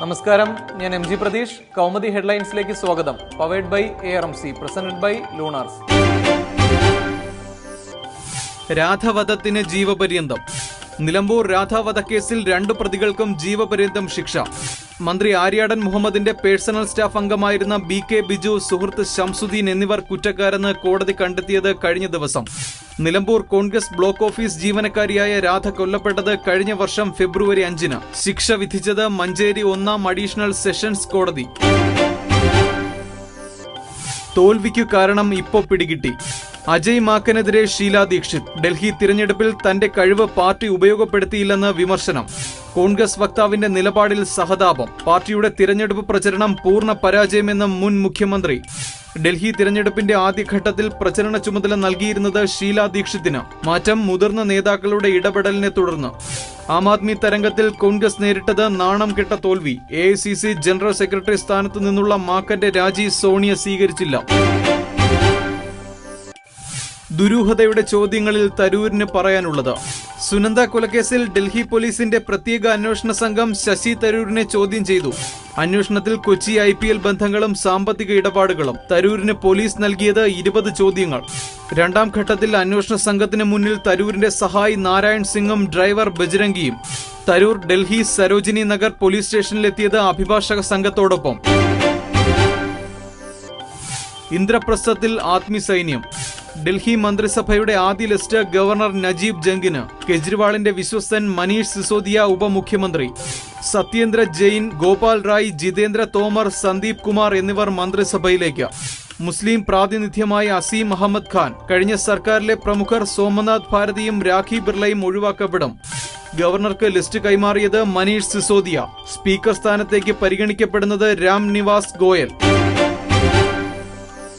നമസ്കാരം. ഞാൻ M G Pratheesh. Kaumudi ഹെഡ്ലൈൻസിലേക്ക് സ്വാഗതം. Powered by A R M C presented by Lunars. രാധവധത്തിന് ജീവപര്യന്തം. നിലമ്പൂർ രാധാവധക്കേസിൽ രണ്ടു പ്രതികൾക്കും ജീവപര്യന്തം ശിക്ഷ. മന്ത്രി ആര്യാടൻ മുഹമ്മദിന്റെ പേഴ്സണൽ സ്റ്റാഫ് അംഗമായിരുന്ന ബി കെ ബിജു സുഹൃത്ത് ശംസുദ്ദീൻ എന്നിവർ കുറ്റക്കാരെന്ന് കോടതി കണ്ടെത്തിയത് കഴിഞ്ഞ ദിവസം. നിലമ്പൂർ കോൺഗ്രസ് ബ്ലോക്ക് ഓഫീസ് ജീവനക്കാരിയായ രാധ കൊല്ലപ്പെട്ടത് കഴിഞ്ഞ വർഷം ഫെബ്രുവരി അഞ്ചിന്. ശിക്ഷ വിധിച്ചത് മഞ്ചേരി ഒന്നാം അഡീഷണൽ സെഷൻസ് കോടതി. തോൽവിക്കു കാരണം ഇപ്പോ പിടികിട്ടി. അജയ് മാക്കനെതിരെ ഷീല ദീക്ഷിത്. ഡൽഹി തിരഞ്ഞെടുപ്പിൽ തന്റെ കഴിവ് പാർട്ടി ഉപയോഗപ്പെടുത്തിയില്ലെന്ന് വിമർശനം. കോൺഗ്രസ് വക്താവിന്റെ നിലപാടിൽ സഹതാപം. പാർട്ടിയുടെ തിരഞ്ഞെടുപ്പ് പ്രചരണം പൂർണ പരാജയമെന്ന് മുൻ മുഖ്യമന്ത്രി. ഡൽഹി തിരഞ്ഞെടുപ്പിന്റെ ആദ്യഘട്ടത്തിൽ പ്രചരണ ചുമതല നൽകിയിരുന്നത് ഷീല ദീക്ഷിത്തിന് മാറ്റം മുതിർന്ന നേതാക്കളുടെ ഇടപെടലിനെ തുടർന്ന്. ആം ആദ്മി തരംഗത്തിൽ കോൺഗ്രസ് നേരിട്ടത് നാണം കെട്ട തോൽവി. എ ജനറൽ സെക്രട്ടറി സ്ഥാനത്തു നിന്നുള്ള മാക്കന്റെ രാജി സോണിയ സ്വീകരിച്ചില്ല. ദുരൂഹതയുടെ ചോദ്യങ്ങളിൽ തരൂരിന് പറയാനുള്ളത്. സുനന്ദ കൊലക്കേസിൽ ഡൽഹി പോലീസിന്റെ പ്രത്യേക അന്വേഷണ സംഘം ശശി തരൂരിനെ ചോദ്യം ചെയ്തു. അന്വേഷണത്തിൽ കൊച്ചി ഐ പി എൽ ബന്ധങ്ങളും സാമ്പത്തിക ഇടപാടുകളും. തരൂരിന് പോലീസ് നൽകിയത് ഇരുപത് ചോദ്യങ്ങൾ. രണ്ടാം ഘട്ടത്തിൽ അന്വേഷണ സംഘത്തിന് മുന്നിൽ തരൂരിന്റെ സഹായി നാരായൺ സിംഗും ഡ്രൈവർ ബജ്രംഗിയും. തരൂർ ഡൽഹി സരോജിനി നഗർ പോലീസ് സ്റ്റേഷനിലെത്തിയത് അഭിഭാഷക സംഘത്തോടൊപ്പം. ഇന്ദ്രപ്രസ്ഥത്തിൽ ആത്മി സൈന്യം. ഡൽഹി മന്ത്രിസഭയുടെ ആദ്യ ലിസ്റ്റ് ഗവർണർ നജീബ് ജംഗിന്. കെജ്രിവാളിന്റെ വിശ്വസ്തൻ മനീഷ് സിസോദിയ ഉപമുഖ്യമന്ത്രി. സത്യേന്ദ്ര ജെയിൻ ഗോപാൽ റായ് ജിതേന്ദ്ര തോമർ സന്ദീപ് കുമാർ എന്നിവർ മന്ത്രിസഭയിലേക്ക്. മുസ്ലിം പ്രാതിനിധ്യമായ അസീം അഹമ്മദ് ഖാൻ. കഴിഞ്ഞ സർക്കാരിലെ പ്രമുഖർ സോമനാഥ് ഭാരതിയും രാഖി ബിർളയും ഒഴിവാക്കപ്പെടും. ഗവർണർക്ക് ലിസ്റ്റ് കൈമാറിയത് മനീഷ് സിസോദിയ. സ്പീക്കർ സ്ഥാനത്തേക്ക് പരിഗണിക്കപ്പെടുന്നത് Ram Niwas Goyal.